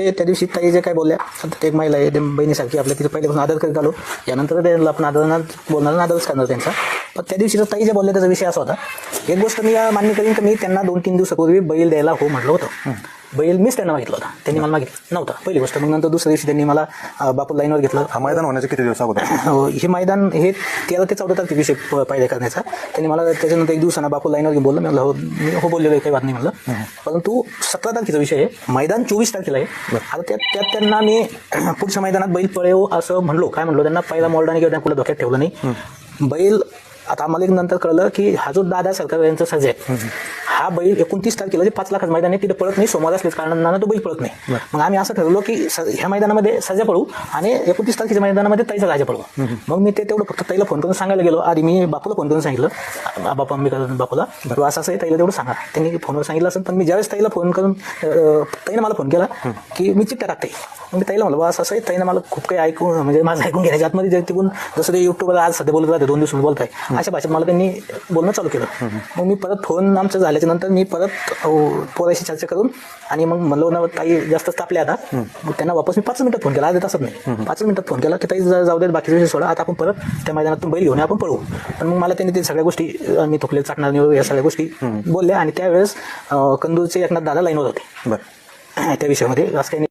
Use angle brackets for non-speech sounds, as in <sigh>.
ते त्या दिवशी ताई जे काय बोलल्या आता एक महिला आहे ते बहिणीसारखी आपल्या तिथे पहिल्यापासून आदर करीत आलो. यानंतर त्यांना आपण आदरणार बोलणार आदरच करणार त्यांचा. पण त्या दिवशी ताई जे बोलल्या त्याचा विषय असा होता. एक गोष्ट मी मान्य करीन की मी त्यांना दोन तीन दिवसापूर्वी बैल द्यायला हो म्हटलं होतं. बैल मीच त्यांना मागितलं होता. त्यांनी मला मागितलं नव्हता. पहिली गोष्ट. मग नंतर दुसऱ्या दिवशी त्यांनी मला बापू लाईनवर घेतलं. हा मैदान होण्याचे किती दिवस अगोदर? हो, हे मैदान हे तेरा ते चौदा तारखेविषयी प- पायऱ्या करण्याचा. त्यांनी मला त्याच्यानंतर एक दिवसानं बापू लाईनवर घेऊन बोललं. मी म्हणलं हो मी हो बोललेलो आहे काही बात नाही म्हणलं. परंतु सतरा तारखेचा विषय आहे. मैदान चोवीस तारखेला आहे. आता त्यात त्यात त्यांना मी <clears throat> पुढच्या मैदानात बैल पळेव असं म्हणलो. काय म्हणलो? त्यांना पहिला मोर्डाने किंवा कुठलं धोक्यात ठेवलं नाही. बैल आता आम्हाला एक नंतर कळलं की हा जो दादा सरकार यांचा सज आहे हा बैल एकोणतीस तारखेला जे पाच लाखाचं मैदान आहे तिथे पळत नाही सोमवार असल्याच कारणानं तो बैल पळत नाही. मग आम्ही असं ठरवलं की स- ह्या मैदानामध्ये सजा पळू आणि एकोणतीस तारखेच्या मैदानामध्ये ताईचा राजा पळू मग मी ते तेवढं फक्त ताईला फोन करून सांगायला गेलो. आधी मी बापूला फोन करून सांगितलं. बापा मी बापूला. "बाबा, असं असं ताईला तेवढं सांगा. त्यांनी फोनवर सांगितलं असेल पण मी ज्यावेळेस ताईला फोन करून ताईनं मला फोन केला की मी चिठ्ठ्या टाकते. मग मी ताईला म्हणलं "बा, असं असं ताईनं मला खूप काही ऐकून म्हणजे माझं ऐकून घेण्याच्या आतमध्ये जे तिकून जसं ते युट्यूबवर आज सध्या बोलत राहते दोन दिवस बोलत आहे अशा भाषेत मला त्यांनी बोलणं चालू केलं. मग मी परत फोन आमचं झाल्याच्या नंतर मी परत पोराशी चर्चा करून आणि मग म्हणलं ताई जास्त तापल्या आता. मग त्यांना वापस मी पाच मिनिटात फोन केला अर्ध्या तासात नाही. पाच मिनिटात फोन केला की ताई जाऊ देत बाकीचे विषय सोडा आता आपण परत त्या मैदानातून बैल घेऊन आपण पळू. पण मग मला त्यांनी ते सगळ्या गोष्टी मी थोकले चाटणार नाही या सगळ्या गोष्टी बोलल्या आणि त्यावेळेस कंदूरचे एकनाथ दादा लाईनवर होते बरं. त्या विषयामध्ये असं काही.